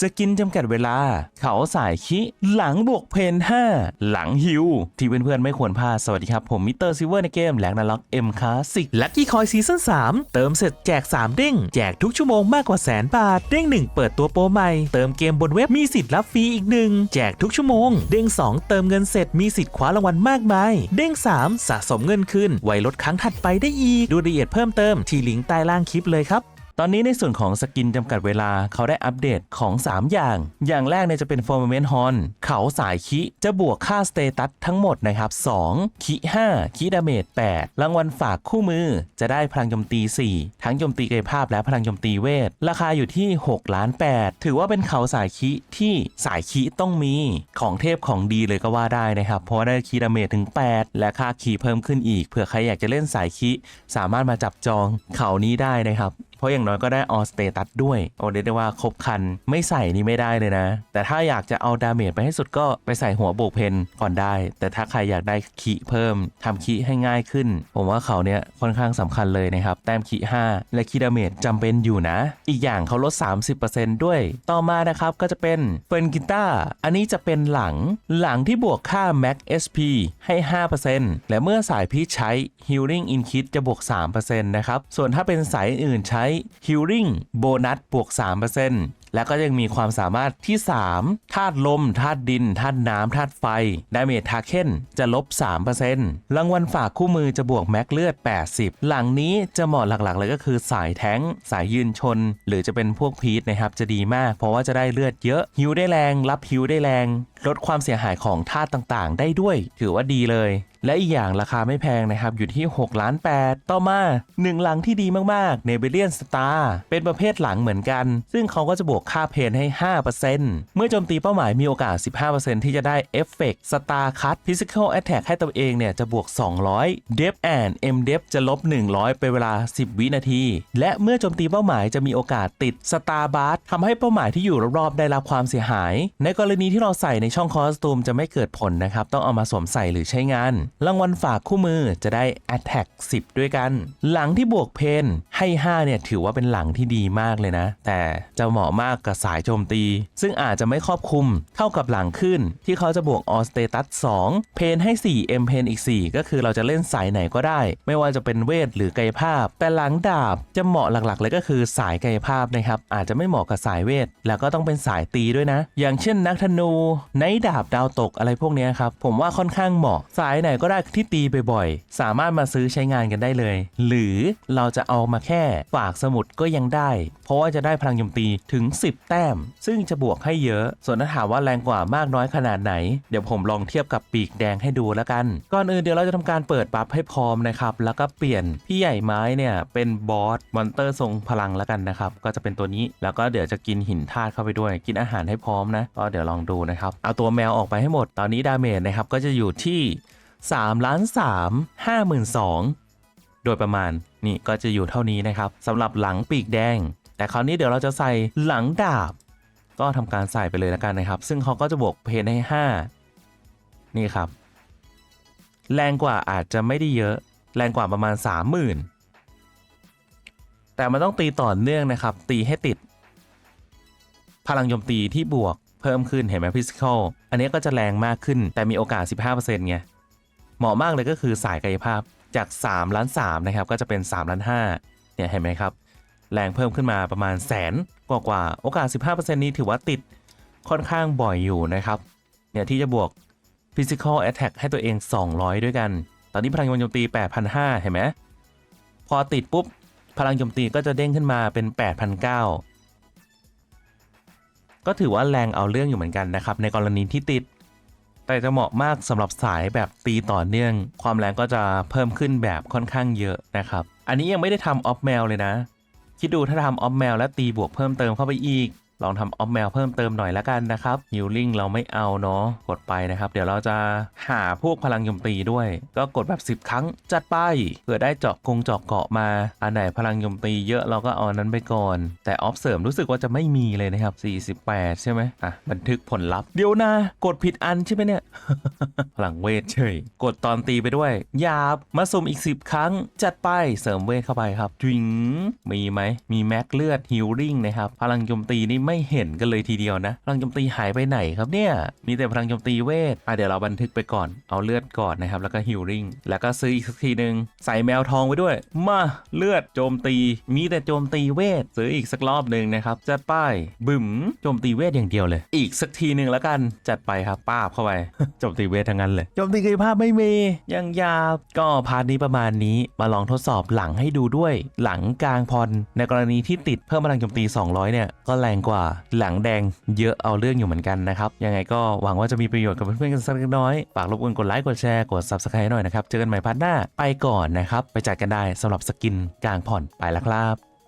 สกินจำกัดเวลา เขาสายคิ หลังบวกเพน 5 หลังฮิว ที่เพื่อนๆไม่ควรพลาดสวัสดีครับ ผมมิสเตอร์ซิเวอร์ในเกมแลกนาล็อกเอ็มคลาสสิกลัคกี้คอยซีซั่น3 เติมเสร็จแจก 3 เด้ง แจกทุกชั่วโมงมากกว่าแสนบาท เด้ง 1 เปิดตัวโปรใหม่ เติมเกมบนเว็บมีสิทธิ์รับฟรีอีกหนึ่งแจกทุกชั่วโมง เด้ง 2 เติมเงินเสร็จมีสิทธิ์คว้ารางวัลมากมาย เด้ง 3 สะสมเงินคืนไว้ลดครั้งถัดไปได้อีกดูรายละเอียดเพิ่มเติมที่ลิงก์ใต้ล่างคลิปเลยครับ ตอนนี้ในส่วนของสกินจำกัดเวลาเขาได้อัปเดตของ 3 อย่าง อย่างแรกเนี่ยจะเป็น Firmament Horn เขาสายคิจะบวกค่าสเตตัสทั้งหมดนะครับ 2 คิ5คิดาเมจ8รางวัลฝากคู่มือจะได้พลังโจมตี 4 ทั้งโจมตีกายภาพและพลังโจมตีเวท ราคาอยู่ที่ 6 ล้าน 8 ถือว่าเป็นเขาสายคิที่สายคิต้องมีของเทพของดีเลยก็ว่าได้นะครับ เพราะได้คีดาเมจถึง 8 และค่าคีเพิ่มขึ้นอีกเผื่อใครอยากจะเล่นสายคิสามารถมาจับจองเขานี้ได้นะครับเพราะอย่างน้อยก็ได้ออสเตตัสด้วยโอ้เรียกได้ว่าครบคันไม่ใส่นี่ไม่ได้เลยนะ แต่ถ้าอยากจะเอาดาเมจไปให้สุดก็ไปใส่หัวโบกเพนก่อนได้ แต่ถ้าใครอยากได้ขีเพิ่มทำขีให้ง่ายขึ้น ผมว่าเขาเนี่ยค่อนข้างสำคัญเลยนะครับ แต้มขี5และขีดาเมจจำเป็นอยู่นะ อีกอย่างเขาลด 30%ด้วย ต่อมานะครับก็จะเป็นเฟนกิต้าอันนี้จะเป็นหลังหลังที่บวกค่า Max SP ให้ 5%และเมื่อสายพีชใช้ Healing in Kit จะบวก 3%นะครับส่วนถ้าเป็นสายอื่นใช้ Healing โบนัสบวก 3%แล้วก็ยังมีความสามารถที่ 3 ธาตุลม ธาตุดิน ธาตุน้ำ ธาตุไฟดาเมจทาเคนจะลบ 3%รางวัลฝากคู่มือจะบวกแม็กเลือด 80 หลังนี้จะเหมาะหลักๆ เลยก็คือสายแท้ง สายยืนชน หรือจะเป็นพวกพีทนะครับ จะดีมาก เพราะว่าจะได้เลือดเยอะฮิวได้แรง รับฮิวได้แรง ลดความเสียหายของธาตุต่างๆ ได้ด้วย ถือว่าดีเลย และอีกอย่างราคาไม่แพงนะครับ อยู่ที่ 6 ล้าน 8 ต่อมา 1 หลังที่ดีมากๆ n e b u l i a n Star เป็นประเภทหลังเหมือนกัน ซึ่งเขาก็จะบวกค่าเพนให้ 5%เมื่อโจมตีเป้าหมายมีโอกาส 15%ที่จะได้เอฟเฟกต์ Star Cut Physical Attack ให้ตัวเองเนี่ย จะบวก 200 Depth and M Depth จะลบ 100 เป็นเวลา 10 วินาที และเมื่อโจมตีเป้าหมายจะมีโอกาสติด Star b a r ทำให้เป้าหมายที่อยู่รอบๆได้รับความเสียหาย ในกรณีที่เราใส่ในช่องคอสตูมจะไม่เกิดผลนะครับต้องเอามาสวมใส่หรือใช้งานรางวัลฝากคู่มือจะได้ Attack 10 ด้วยกัน หลังที่บวกเพนให้ 5 เนี่ยถือว่าเป็นหลังที่ดีมากเลยนะ แต่จะเหมาะมากกับสายโจมตี ซึ่งอาจจะไม่ครอบคลุมเท่ากับหลังขึ้น ที่เขาจะบวกออสเตตัส2เพนให้ 4 M เพนอีก 4 ก็คือเราจะเล่นสายไหนก็ได้ ไม่ว่าจะเป็นเวทหรือกายภาพ แต่หลังดาบจะเหมาะหลักๆ เลยก็คือสายกายภาพนะครับอาจจะไม่เหมาะกับสายเวท แล้วก็ต้องเป็นสายตีด้วยนะ อย่างเช่นนักธนูไนดาบดาวตกอะไรพวกนี้ครับผมว่าค่อนข้างเหมาะสายไหนก็ก็ได้ที่ตีบ่อยๆ สามารถมาซื้อใช้งานกันได้เลย หรือเราจะเอามาแค่ฝากสมุดก็ยังได้ เพราะว่าจะได้พลังโจมตีถึง 10 แต้ม ซึ่งจะบวกให้เยอะ ส่วนถ้าถามว่าแรงกว่ามากน้อยขนาดไหน เดี๋ยวผมลองเทียบกับปีกแดงให้ดูแล้วกัน ก่อนอื่นเดี๋ยวเราจะทำการเปิดบัฟให้พร้อมนะครับ แล้วก็เปลี่ยนพี่ใหญ่ไม้เนี่ยเป็นบอสมอนเตอร์ทรงพลังแล้วกันนะครับ ก็จะเป็นตัวนี้ แล้วก็เดี๋ยวจะกินหินธาตุเข้าไปด้วย กินอาหารให้พร้อมนะ ก็เดี๋ยวลองดูนะครับ เอาตัวแมวออกไปให้หมด ตอนนี้ดาเมจนะครับก็จะอยู่ที่ 3ล้าน3 5 2 0 0 0 โดยประมาณนี่ก็จะอยู่เท่านี้นะครับสำหรับหลังปีกแดง แต่คราวนี้เดี๋ยวเราจะใส่หลังดาบ ก็ทำการใส่ไปเลยแล้วกันนะครับ ซึ่งเขาก็จะบวกเพนให้ 5 นี่ครับ แรงกว่าอาจจะไม่ได้เยอะ แรงกว่าประมาณ 30,000 แต่มันต้องตีต่อเนื่องนะครับ ตีให้ติด พลังโจมตีที่บวกเพิ่มขึ้นเห็นไหมพิสิค a l อันนี้ก็จะแรงมากขึ้นแต่มีโอกาส 15%ไง เหมาะมากเลยก็คือสายกายภาพจาก 3 ล้าน3นะครับก็จะเป็น 3 ล้าน5เนี่ยเห็นไหมครับ แรงเพิ่มขึ้นมาประมาณแสนกว่ากว่าโอกาส 15%นี้ถือว่าติดค่อนข้างบ่อยอยู่นะครับเนี่ยที่จะบวก Physical Attack ให้ตัวเอง 200 ด้วยกัน ตอนนี้พลังโจมตี 8,500 เห็นไหมพอติดปุ๊บ พลังโจมตีก็จะเด้งขึ้นมาเป็น 8,900 ก็ถือว่าแรงเอาเรื่องอยู่เหมือนกันนะครับ ในกรณีที่ติด แต่จะเหมาะมากสำหรับสายแบบตีต่อเนื่อง ความแรงก็จะเพิ่มขึ้นแบบค่อนข้างเยอะนะครับ อันนี้ยังไม่ได้ทำออฟแมวเลยนะ คิดดูถ้าทำออฟแมวและตีบวกเพิ่มเติมเข้าไปอีก ลองทำออฟแมวเพิ่มเติมหน่อยละกันนะครับฮิลลิ่งเราไม่เอาเนาะกดไปนะครับ เดี๋ยวเราจะหาพวกพลังโจมตีด้วย ก็กดแบบ 10 ครั้งจัดไปเผื่อได้เจาะกงเจาะเกาะมา อันไหนพลังโจมตีเยอะเราก็เอาอันนั้นไปก่อน แต่ออฟเสริมรู้สึกว่าจะไม่มีเลยนะครับ 48 ใช่ไหมอะบันทึกผลลัพธ์เดี๋ยวนะ กดผิดอันใช่ไหมเนี่ยพลังเวทเฉยกดตอนตีไปด้วยหยาบมาสุ่มอีก 10 ครั้ง จัดไปเสริมเวทเข้าไปครับจิงมีไหมมีแม็กเลือดฮิลลิ่งนะครับพลังโจมตีนี่ไม่ไม่เห็นกันเลยทีเดียวนะพลังโจมตีหายไปไหนครับเนี่ย มีแต่พลังโจมตีเวทอะเดี๋ยวเราบันทึกไปก่อนเอาเลือดก่อนนะครับ แล้วก็ฮิลลิ่งแล้วก็ซื้ออีกสักทีหนึ่งใส่แมวทองไว้ด้วย มาเลือดโจมตี มีแต่โจมตีเวทซื้ออีกสักรอบหนึ่งนะครับจัดไปบึ๋มโจมตีเวทอย่างเดียวเลย อีกสักทีหนึ่งแล้วกันจัดไปครับป้าบเข้าไปโจมตีเวททั้งนั้นเลยโจมตีกายภาพไม่มียังยาบก็พาร์ทนี้ประมาณนี้มาลองทดสอบหลังให้ดูด้วย หลังกลางพรในกรณีที่ติดเพิ่มพลังโจมตี 200 เนี่ยก็แรงกว่าหลังแดงเยอะเอาเรื่องอยู่เหมือนกันนะครับ ยังไงก็หวังว่าจะมีประโยชน์กับเพื่อนๆกันสักเล็กน้อย ฝากรบกวนกดไลค์กดแชร์กด subscribe หน่อยนะครับ เจอกันใหม่พาร์ทหน้าไปก่อนนะครับ ไปจัดกันได้สำหรับสกินกลางผ่อนไปแล้วครับ